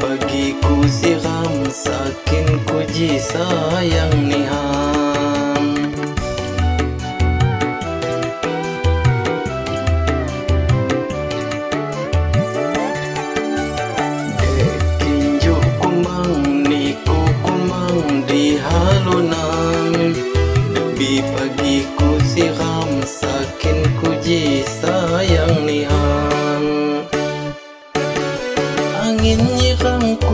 pagi ku siram Sakin kuji sayang niham Dekinju kumang niku kumang di halunan. Debi pagi ku siram Sakin kuji sayang niham nghìn như không